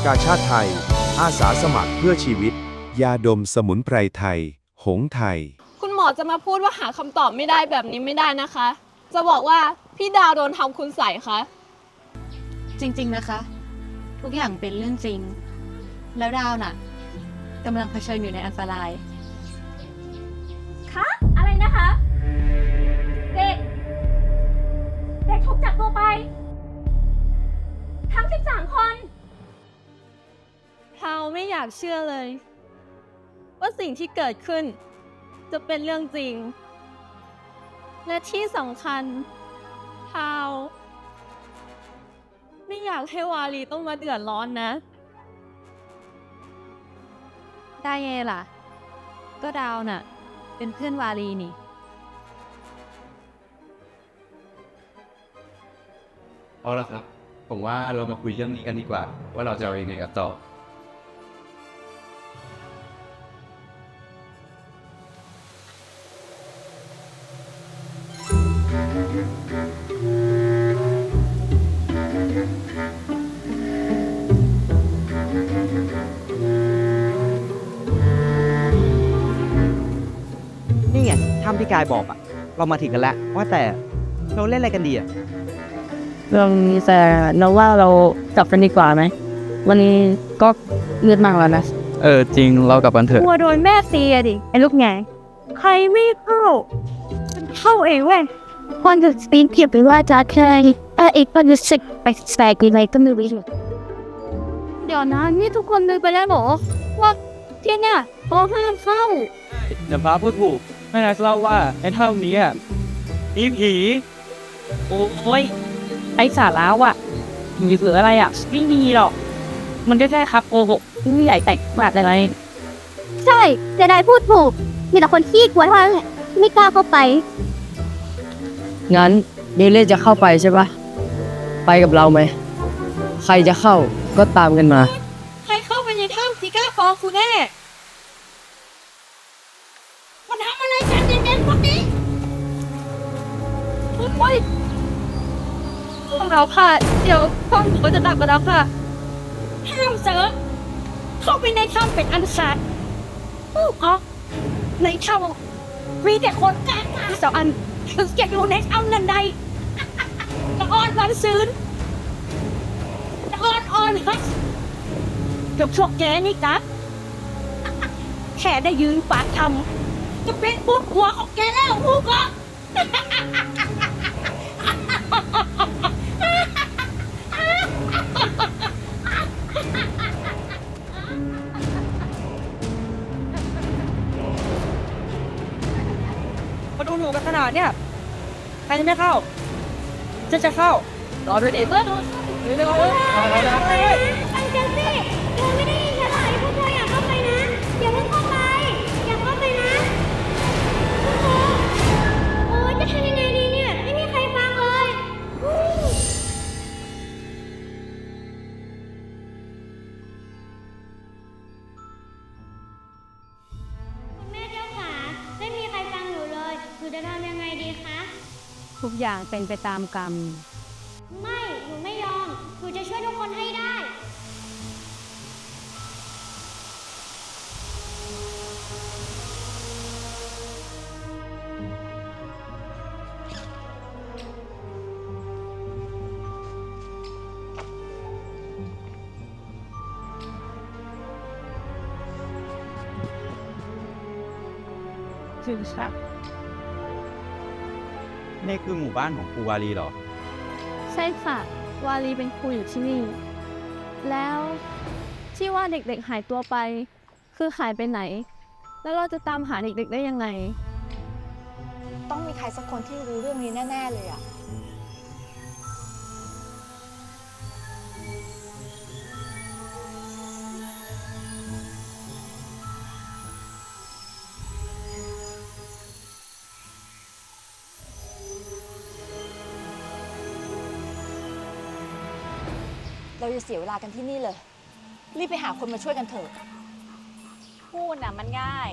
ากาชาติไทย อาสาสมัครเพื่อชีวิต ยาดมสมุนไพรไทย หงไทย คุณหมอจะมาพูดว่าหาคำตอบไม่ได้แบบนี้ไม่ได้นะคะ จะบอกว่าพี่ดาวโดนทำคุณใส่คะจริง ๆ นะคะ ทุกอย่างเป็นเรื่องจริง แล้วดาวน่ะกำลังเผชิญอยู่ในอันตราย คะอะไรนะคะ เด็ก เด็กถูกจับตัวไป ทั้ง 13 คน เราไม่อยากเชื่อเลย ว่าสิ่งที่เกิดขึ้น จะเป็นเรื่องจริง และที่สำคัญพาวไม่อยากให้วาลีต้องมาเดือดร้อนนะ ได้ไงล่ะ ก็ดาวน่ะ เป็นเพื่อนวารีนี่ เอาละครับ ผมว่าเรามาคุยเรื่องนี้กันดีกว่า ว่าเราจะเอายังไงกันต่อ นี่ไงถ้าพี่กายบอกอะเรามาถึงกันแล้ว ว่าแต่เราเล่นอะไรกันดีอะเรื่องนี้แต่เราว่าเรากลับกันดีกว่าไหม วันนี้ก็เลือดมากแล้วนะ เออจริงเรากลับกันเถอะกลัวโดนแม่ตีอะดิไอ้ลูกไง ใครไม่เข้ามันเข้าเองเว้ย คนจะสปีนเพียบไปว่าจะเคยเอออีกคนรู้สึกไปแสกอะไรก็ไม่รู้เดี๋ยวนะนี่ทุกคนลืมไปแล้วเหรอว่าที่เนี่ยเขาห้ามเข้าเดี๋ยวฟ้าพูดถูกแม่นายเล่าว่าไอ้เท่านี้อะมีผีโอ้ยไอสาระว่ะมีหรืออะไรอะไม่มีหรอก มันก็แค่ครับโกหกผู้ใหญ่แต่งบาดอะไร ใช่แต่นายพูดถูกมีแต่คนขี้กลัวเท่านั้นแหละไม่กล้าเข้าไป งั้นเดเล่จะเข้าไปใช่ปะไปกับเราไหม ใครจะเข้าก็ตามกันมา ใครเข้าไปในถ้ำที่กล้าฟ้องกูแน่ มันทำอะไรฉันเย็นๆพวกนี้โอ๊ยพวกเราค่ะ เดี๋ยวพ่อหนูก็จะดักมาแล้วค่ะ ห้ามเสิร์ฟเข้าไปในถ้ำเป็นอันขาดอู้อ๋อในถ้ำมีแต่คนกล้ากล้าสองอัน ถึงจะอยู่ในถ้ำนันใดละอ่อนวันซื้นละอ่อนอ่อนฮัสเกือบพวกแกนี่กะแค่ได้ยืนปากทำจะเป็นพวกหัวของแกแล้วพวกก็ เนี่ยใครจะไม่เข้าจะจะเข้ารอด้วยเด็กเร็วเร็วเร็วไปกันสิเธอไม่ได้ยินหรอกไอ้พวกเธออยาเข้าไปนะอ อย่างเป็นไปตามกรรม ไม่ หนูไม่ยอม หนูจะช่วยทุกคนให้ได้ ถึงครับ นี่คือหมู่บ้านของครูวารีเหรอ ใช่ค่ะ วาลีเป็นครูอยู่ที่นี่ แล้วที่ว่าเด็กๆหายตัวไป คือหายไปไหน แล้วเราจะตามหาเด็กๆได้ยังไง ต้องมีใครสักคนที่รู้เรื่องนี้แน่ ๆ เลยอะ จะเสียเวลากันที่นี่เลย รีบไปหาคนมาช่วยกันเถอะ พูดน่ะมันง่าย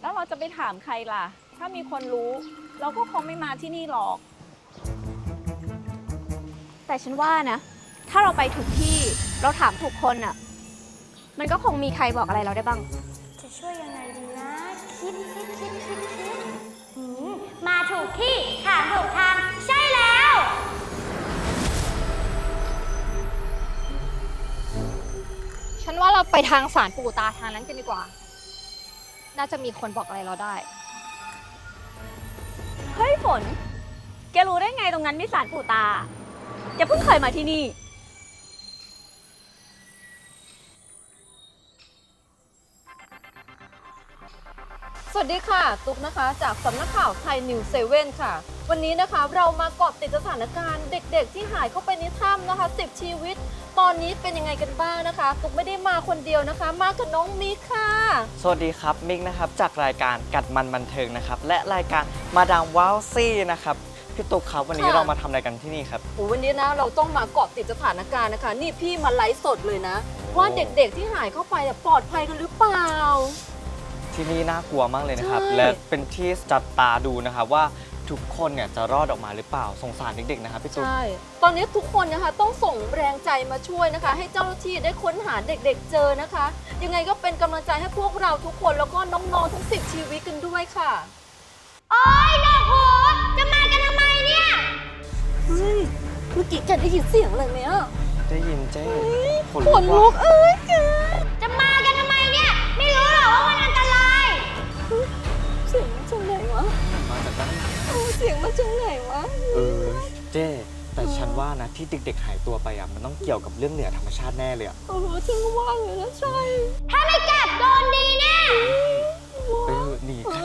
แล้วเราจะไปถามใครล่ะ ถ้ามีคนรู้ เราก็คงไม่มาที่นี่หรอก แต่ฉันว่านะ ถ้าเราไปถูกที่เราถามถูกคนอะมันก็คงมีใครบอกอะไรเราได้บ้าง จะช่วยยังไงดีนะ คิดคิดคิดคิดคิดหืมมาถูกที่ถามถูกทาง ฉันว่าเราไปทางสารปู่ตาทางนั้นกันดีกว่า น่าจะมีคนบอกอะไรเราได้ เฮ้ยฝน แกรู้ได้ไงตรงนั้นมีสารปู่ตา แกเพิ่งเคยมาที่นี่ สวัสดีค่ะ ตุ๊กนะคะจากสำนักข่าวไทยนิวเซเว่นค่ะ วันนี้นะคะเรามาเกาะติดสถานการณ์เด็กๆ ที่หายเข้าไปในถ้ำนะคะ 10 ชีวิต ตอนนี้เป็นยังไงกันบ้างนะคะ ตุ๊กไม่ได้มาคนเดียวนะคะ มากับน้องมิกค่ะ สวัสดีครับมิกนะครับจากรายการกัดมันบันเทิงนะครับและรายการมาดามว้าวซี่นะครับพี่ตุ๊กครับวันนี้ค่ะ เรามาทำอะไรกันที่นี่ครับ โอ้วันนี้นะเราต้องมาเกาะติดสถานการณ์นะคะ นี่พี่มาไลฟ์สดเลยนะ ว่าเด็กๆที่หายเข้าไปเนี่ยปลอดภัยกันหรือเปล่า ที่นี่น่ากลัวมากเลยนะครับ ใช่ และเป็นที่จับตาดูนะครับว่าทุกคนเนี่ยจะรอดออกมาหรือเปล่าสงสารเด็กๆนะครับพี่ตุ๊ก ใช่ ตอนนี้ทุกคนนะคะต้องส่งแรงใจมาช่วยนะคะ ให้เจ้าหน้าที่ได้ค้นหาเด็กๆเจอนะคะ ยังไงก็เป็นกำลังใจให้พวกเราทุกคนแล้วก็น้องๆทั้ง 10 ชีวิตกันด้วยค่ะ โอ๊ยดอกหัวจะมากันทำไมเนี่ย เฮ้ย เมื่อกี้แกได้ยินเสียงอะไรไหมอะได้ยินเจ๊ขนขนลุลุกกเอ้ยแก มาจากด้านเออเสียงมาจากไหนวะ เออเจ๊แต่ฉันว่านะที่เด็กๆหายตัวไปอะมันต้องเกี่ยวกับเรื่องเหนือธรรมชาติแน่เลยอะเออฉันก็ว่าเลยนะใช่ ถ้าไม่กลับโดนดีแน่ไปเถอะหนีเอกัน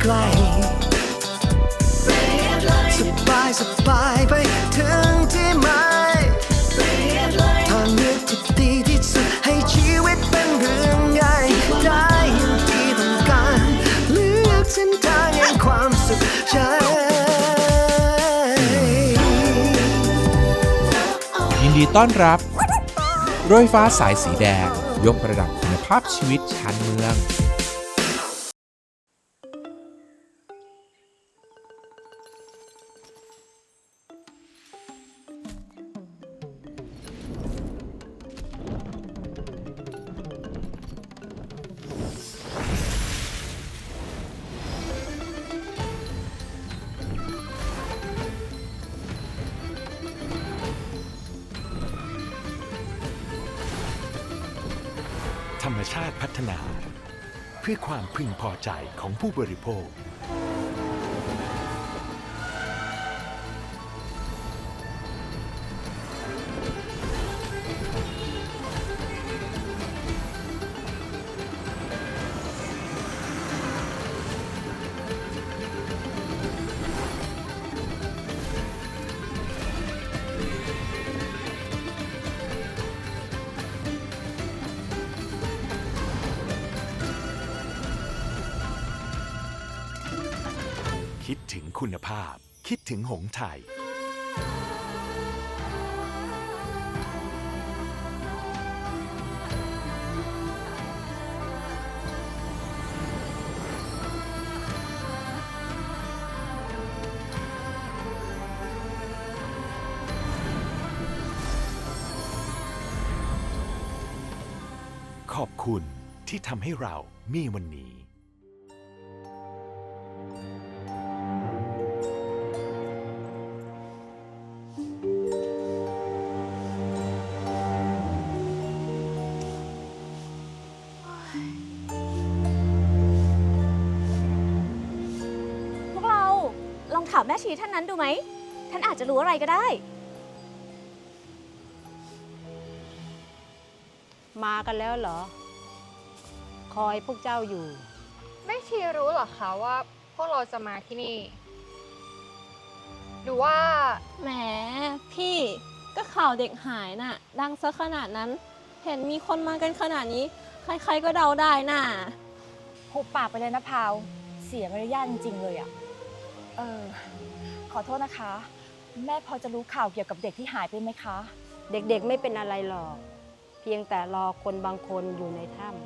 ไกล สบายสบายไปถึงที่หมายทางเลือกที่ดีที่สุดให้ชีวิตเป็นเรื่องง่ายได้อย่างที่ต้องการ เลือกเส้นทางแห่งความสุขใจยินดีต้อนรับรถไฟฟ้าสายสีแดง ยกระดับคุณภาพชีวิตชานเมือง ธรรมชาติพัฒนา เพื่อความพึงพอใจของผู้บริโภค คุณภาพ คิดถึงหงส์ไทย ขอบคุณที่ทำให้เรามีวันนี้ ถามแม่ชีท่านนั้นดูไหม ท่านอาจจะรู้อะไรก็ได้ มากันแล้วเหรอ คอยพวกเจ้าอยู่ แม่ชีรู้เหรอคะว่าพวกเราจะมาที่นี่ หรือว่า แหมพี่ก็ข่าวเด็กหายน่ะ ดังซะขนาดนั้น เห็นมีคนมากันขนาดนี้ ใครๆก็เดาได้น่ะ หุบปากไปเลยนะพาว เสียมารยาทจริงๆเลยอะ เออขอโทษนะคะ แม่พอจะรู้ข่าวเกี่ยวกับเด็กที่หายไปไหมคะ เด็กๆไม่เป็นอะไรหรอก เพียงแต่รอคนบางคนอยู่ในถ้ำ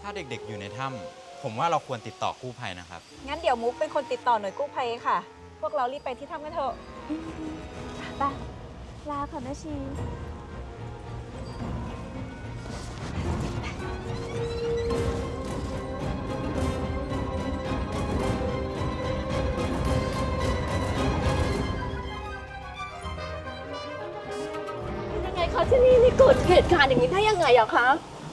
ถ้าเด็กๆอยู่ในถ้ำผมว่าเราควรติดต่อกู้ภัยนะครับ งั้นเดี๋ยวมุกเป็นคนติดต่อหน่วยกู้ภัยเองค่ะ พวกเรารีบไปที่ถ้ำกันเถอะไปลาค่ะแม่ชี เกิดเหตุการณ์อย่างนี้ได้ยังไงอะคะ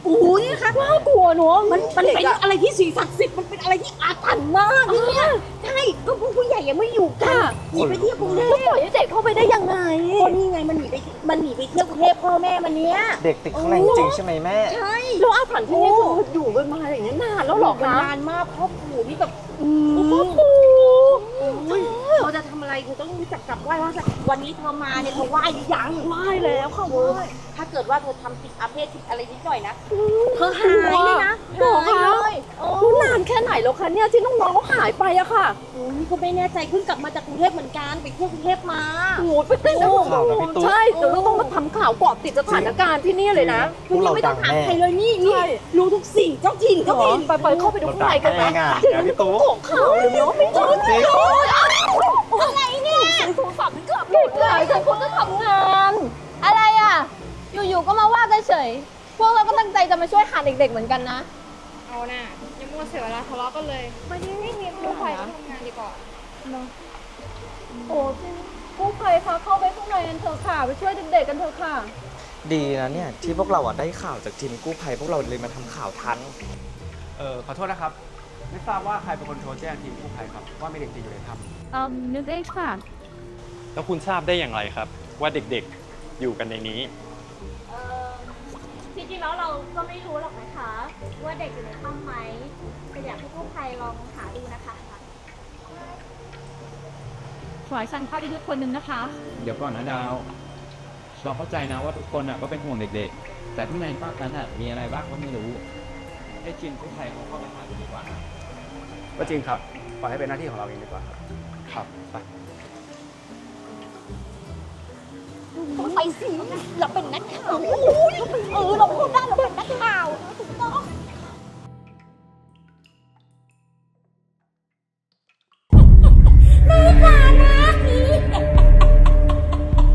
อุ้ยค่ะน่ากลัวเนอะมันมันเป็นอะไรที่สีศักดิ์สิทธิ์มันเป็นอะไรที่อาถรรพ์มากเนี่ยใช่ก็พวกผู้ใหญ่ยังไม่อยู่กันหนีไปเที่ยวกรุงเทพแล้วปล่อยให้เด็กเข้าไปได้ยังไงก็นี่ไงมันหนีไปมันหนีไปเที่ยวกรุงเทพพ่อแม่มันเนี้ยเด็กติดข้างในจริงๆใช่ไหมแม่ใช่แล้วอาถรรพ์ที่นี่คืออยู่กันมาอย่างนี้นานแล้วเหรอคะนานมากพ่อปู่นี่แบบพ่อปู่ เราจะทำอะไรเธอต้องรู้จักกลับไหว้ว่าวันนี้เธอมาเนี่ยเธอไหว้หรือยังไหว้แล้วค่ะไหว้ถ้าเกิดว่าเธอทำผิดอาเพศผิดอะไรนิดหน่อยนะเธอหายเลยนะหรอหายคะเลยโอ้รู้นานแค่ไหนแล้วคะเนี่ยที่น้องๆเขาหายไปอะค่ะโอ้ยก็ไม่แน่ใจเพิ่งกลับมาจากกรุงเทพเหมือนกันไปเที่ยวกรุงเทพมาโอ้ยไปเต้นข่าวนะพี่ตุ๊กใช่เดี๋ยวเราต้องมาทำข่าวเกาะติดสถานการณ์ที่นี่เลยนะพวกเราดังแน่ใครเลยนี่นี่รู้ทุกสิ่งเจ้าถิ่นเจ้าถิ่นไปไปเข้าไปดูข้างในกันเราดังแน่นะไงนะพี่ตุ๊กของข่าวเลยเนาะไม่เจอจริงอะไร เนี่ยใช้โทรศัพท์ไม่เกือบหลุดเลยฉันควรจะทำงาน อะไรอะ อยู่ๆก็มาว่ากันเฉย พวกเราก็ตั้งใจจะมาช่วยหาเด็ก ๆ เหมือนกันนะ เอาน่ะอย่ามัวเสียเวลาทะเลาะกันเลยมาที่นี่มีกู้ภัยต้องทำงานดีกว่าโอ้จริงกู้ภัยคะเข้าไปข้างในกันเถอะค่ะ ไปช่วยเด็กๆกันเถอะค่ะ ดีนะเนี่ยที่พวกเราอะได้ข่าวจากทีมกู้ภัยพวกเราเลยมาทำข่าวทัน เออขอโทษนะครับ ไม่ทราบว่าใครเป็นคนโทรแจ้งทีมกู้ภัยครับว่ามีเด็กติดอยู่ในถ้ำ เอ่อนึกเองค่ะ แล้วคุณทราบได้อย่างไรครับ ว่าเด็กๆอยู่กันในนี้ เออจริงๆแล้วเราก็ไม่รู้หรอกนะคะ ว่าเด็กอยู่ในถ้ำไหมแต่อยากให้กู้ภัยลองหาดูนะคะขอให้สันเข้าไปด้วยคนหนึ่งนะคะ เดี๋ยวก่อนนะดาวเราเข้าใจนะว่าทุกคนอะก็เป็นห่วงเด็กๆ แต่ข้างในภาคนั้นอะมีอะไรบ้างก็ไม่รู้ให้ทีมกู้ภัยเขาเข้าไปหาดูดีกว่า ก็จริงครับ ปล่อยให้เป็นหน้าที่ของเราเองดีกว่าครับ ครับไป ไปสิเราเป็นนักข่าวเออเราพูดได้เราเป็นนักข่าวถูกต้อง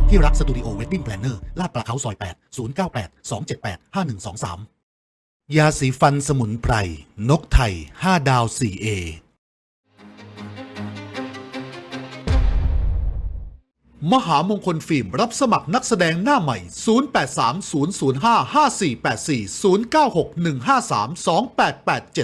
ที่รักสตูดิโอเวดดิ้งแพลนเนอร์ลาดปลาเขาซอย 8 098 278 5123 ยาสีฟันสมุนไพร นกไทย 5 ดาว 4A มหามงคลฟิล์มรับสมัครนักแสดงหน้าใหม่ 0830055484 0961532887